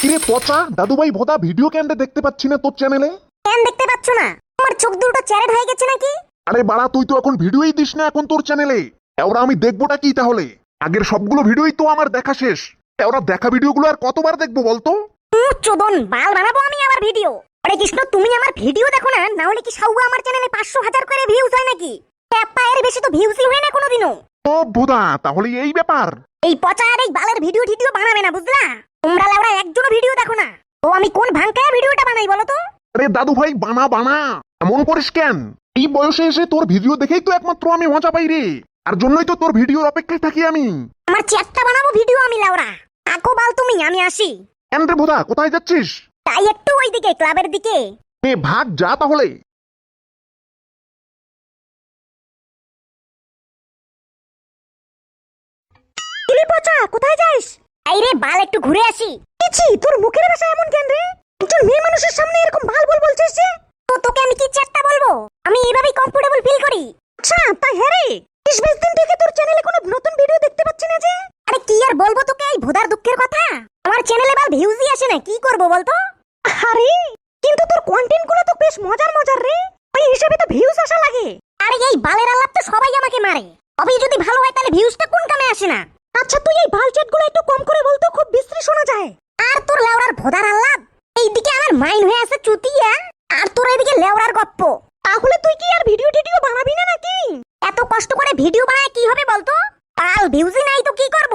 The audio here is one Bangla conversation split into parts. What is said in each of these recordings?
কিরে পচা দাদুভাই ভোদা ভিডিও ক্যান্ডে দেখতে পাচ্ছি না তোর চ্যানেলে কেন দেখতে পাচ্ছ না? আমার চোখ দুটো চ্যারেট হয়ে গেছে নাকি? আরে বাড়া তুই তো এখন ভিডিওই দিস না এখন তোর চ্যানেলে ওরা আমি দেখবোটা কি তাহলে? আগের সবগুলো ভিডিওই তো আমার দেখা শেষ। ওরা দেখা ভিডিওগুলো আর কতবার দেখব বলতো? চোদন বাল বানাবো আমি আবার ভিডিও আরে কৃষ্ণ তুমি আমার ভিডিও দেখো না? না হলে কি সাউয়া আমার চ্যানেলে পাঁচশো হাজার করে ভিউজ হয় নাকি? এর বেশি তো ভিউজই হয় না কোনোদিনও। ও ভোদা তাহলে এই ব্যাপার। এই পচা আর এই বালের ভিডিও টিডিও বানাবে না বুঝলা? তোমরা লাউরা একজনও ভিডিও দেখো না। ও আমি কোন ভাঙকায় ভিডিওটা বানাই বলো তো? আরে দাদু ভাই বানা বানা। এমন করিস কেন? এই বয়সে এসে তোর ভিডিও দেখেই তো একমাত্র আমি মজা পাই রে। আর জন্যই তো তোর ভিডিওর অপেক্ষায় থাকি আমি। আমার চ্যাটটা বানাবো ভিডিও আমি লাউরা। থাকো বাল তুমি আমি আসি। কেন রে ভোদা কোথায় যাচ্ছিস? তাই একটু ওইদিকে ক্লাবের দিকে। এ ভাগ যা তাহলে। কোথায় যাস? এই রে বাল একটু ঘুরে আসি। কিছি তোর মুখের ভাষা এমন কেন রে? একজন মেয়ে মানুষের সামনে এরকম বাল বল বলছিস যে? তো তোকে আমি কি চারটা বলব? আমি এইভাবেই কমফোর্টেবল ফিল করি। আচ্ছা তাই হ্যাঁ রে। বিশ বিশ দিন থেকে তোর চ্যানেলে কোনো নতুন ভিডিও দেখতে পাচ্ছি না যে? আরে কি আর বলব তোকে এই ভোদার দুঃখের কথা? আমার চ্যানেলে বাল ভিউজই আসে না কি করব বলতো? আরে কিন্তু তোর কন্টেন্টগুলো তো বেশ মজার মজার রে। ওই হিসাবে তো ভিউজ আসা লাগে। আরে এই বালের আলাপ তো সবাই আমাকে মারে। তবে যদি ভালো হয় তাহলে ভিউজটা কোন কামে আসে না? আচ্ছা তুই এই ভালো চ্যাটগুলো একটু কম করে বলতো খুব বিশ্রী শোনা যায়। আর তোর লেওড়ার ভোদার আল্লাদ এইদিকে আমার মাইন হয়ে আছে চুতিয়া আর তোর এদিকে লেওড়ার গপ্প। তাহলে তুই কি আর ভিডিও টিডিও বানাবি না নাকি? এত কষ্ট করে ভিডিও বানায় কি হবে বলতো? পাল ভিউজই নাই তো কি করব?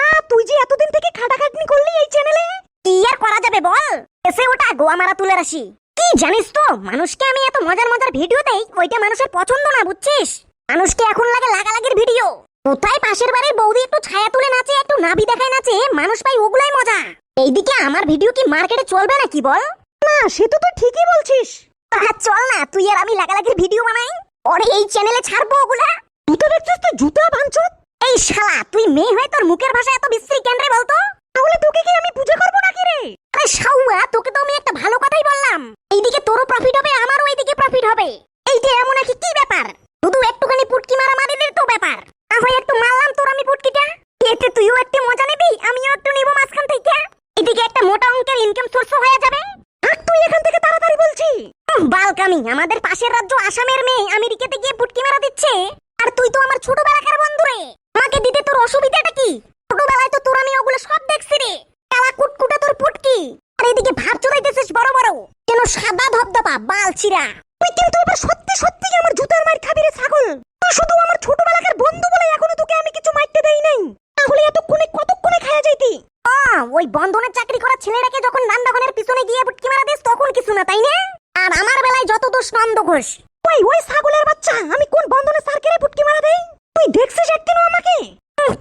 আ তুই যে এতদিন থেকে খাটাখাটনি করলি এই চ্যানেলে কি আর করা যাবে বল? এসে ওটা গোয়া মারা তুলে রাশি। কি জানিস তো মানুষকে আমি এত মজার মজার ভিডিও দেই ওইটা মানুষের পছন্দ না বুঝছিস? মানুষকে এখন লাগে লাগালাগির ভিডিও। কোথায় পাশের বাড়ির বৌদি একটু ছায়া তুলে নাচে একটু নাভি দেখায় নাচে? মানুষ পাই ওগুলাই মজা। এইদিকে আমার ভিডিও কি মার্কেটে চলবে নাকি বল? না সে তো তুই ঠিকই বলছিস। চল না তুই আর আমি লাগালাগির ভিডিও বানাই। পরে এই চ্যানেলে ছাড়বো ওগুলা। তুই তো দেখছিস তুই? জুতা বাঞ্চত এই শালা তুই মেয়ে হয়ে তোর মুখের ভাষা এত বিশ্রী কেন রে বলতো? তাহলে তোকে কি আমি পূজা করব নাকি রে? আরে শাউয়া তোকে তো আমি একটা ভালো কথাই বললাম। এইদিকে তোরও প্রফিট হবে আমারও এইদিকে প্রফিট হবে। এইটা এমন নাকি কি ব্যাপার? শুধু একটুখানি পুটকি মারা মারিদের তো ব্যাপার না হয় একটু মারলাম তোর আমি পুটকিটা এতে তুইও একটু মজা নিবি? আমিও একটু নিবো মাঝখান থেকে। এদিকে একটা মোটা অঙ্কের ইনকাম সোর্স হয়ে যাবে। তুই এখান থেকে তাড়াতাড়ি বলছি। বালকামি। আমাদের পাশের রাজ্য আসামের মেয়ে আমেরিকাতে গিয়ে পুটকি মারা দিচ্ছে। আর তুই তো আমার ছোটবেলাকার বন্ধু রে। আমাকে দিতে তোর অসুবিধাটা কি? ছোটবেলায় তো তোর আমি ওগুলো সব দেখছি রে। কালা কুটকুটে তোর পুটকি। আর এদিকে ভাব চড়াইতেছিস বড় বড়। কেন সাদা ধবধবা, বাল ছিড়া। তুই কিন্তু এবার সত্যি সত্যি আমার জুতার মার খাবি রে ছাগল। তুই শুধু আমার ছোটবেলাকার বন্ধু বলে এখনও তোকে আমি কিছু মারতে দেই নাই তাহলে এতক্ষণে কতক্ষণে খায়া যাইতি আ, ওই বন্ধনের চাকরি করা ছেলেটাকে যখন নান্দাগনের পিছনে গিয়ে পুটকি মারা দিস, তখন কিছু না, তাই না? আর আমার বেলায় যত দোষ নন্দ ঘোষ। ওই ওই ছাগলের বাচ্চা, আমি কোন বন্ধনে সার্কেলে পুটকি মারা দেই? তুই দেখছিস একদিনও আমাকে?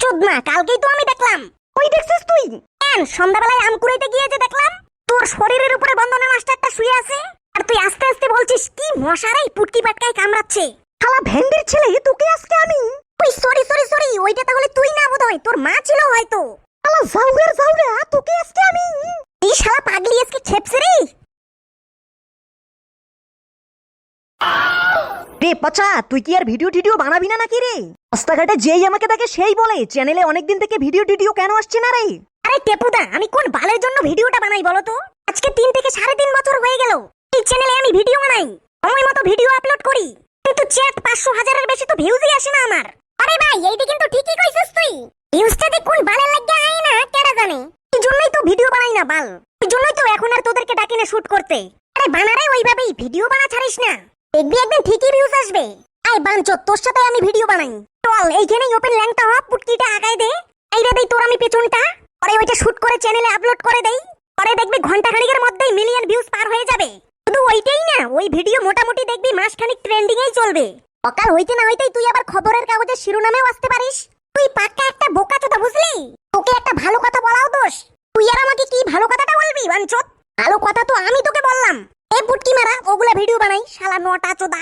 চোদ না, কালকেই তো আমি দেখলাম। ওই দেখছিস তুই? কেন, সন্ধ্যাবেলায় আম কুড়াইতে গিয়ে যে দেখলাম, তোর শরীরের উপরে বন্ধনের মাস্টারটা শুয়ে আছে? আর তুই আস্তে আস্তে বলছিস, কি মশারাই পুটকি পাটকাই কামড়াচ্ছে? খালা ভেন্ডির ছেলে, তোকে আজকে আমি? ওই সরি সরি সরি ওইটা তাহলে তুই না বোধহয়, তোর মা ছিল হয়তো। জাউগা তোকে আজকে আমি এই শালা পাগলি আজকে খেপছে রে। রে পচা তুই কি আর ভিডিও টিডিও বানাবি না নাকি রে? রাস্তাঘাটে যেই আমাকে সেই বলে চ্যানেলে অনেকদিন থেকে ভিডিও টিডিও কেন আসছে না রে? আরে টেপুদা আমি কোন বালের জন্য ভিডিওটা বানাই বলো তো? আজকে তিন থেকে সাড়ে তিন বছর হয়ে গেল এই চ্যানেলে আমি ভিডিও বানাই সময় মতো ভিডিও আপলোড করি। কিন্তু চ্যাট পাঁচশো হাজারের বেশি তো ভিউজই আসে না আমার। আরে ভাই এইটা কিন্তু ঠিকই কইছিস তুই ভিউজটা যে কোন বালের লাগে আয় না কেডা জানে এই জন্যই তো ভিডিও বানাই না বাল। এই জন্যই তো এখন আর তোদেরকে ডাকি না শুট করতে। আরে বানারে, ওইভাবেই ভিডিও বানা ছাড়িস না। দেখবি একদিন ঠিকই ভিউজ আসবে। আই বাঞ্চো, তোর সাথে আমি ভিডিও বানাই। চল, এইখানেই ওপেন ল্যাংটা হ পুটকিটা আগায় দে। এইটা দেই তোর আমি পেছনটা। পরে ওইটা শুট করে চ্যানেলে আপলোড করে দেই। পরে দেখবি ঘণ্টা খানিকের মধ্যেই মিলিয়ন ভিউজ পার হয়ে যাবে। শুধু ওইটাই না, ওই ভিডিও মোটামুটি দেখবি মাসখানিক ট্রেন্ডিং এই চলবে। সকাল হইতে না হইতেই তুই আবার খবরের কাগজের শিরোনামেও আসতে পারিস। তুই পাক্কা একটা বোকা চোদা বুঝলি? তোকে একটা ভালো কথা বলাও দোষ। তুই আর আমাকে কি ভালো কথাটা বলবি, বাঞ্চত? ভালো কথা তো আমি তোকে বললাম। এ পুটকি মারা, ওগুলা ভিডিও বানাই, শালা নটা চোদা।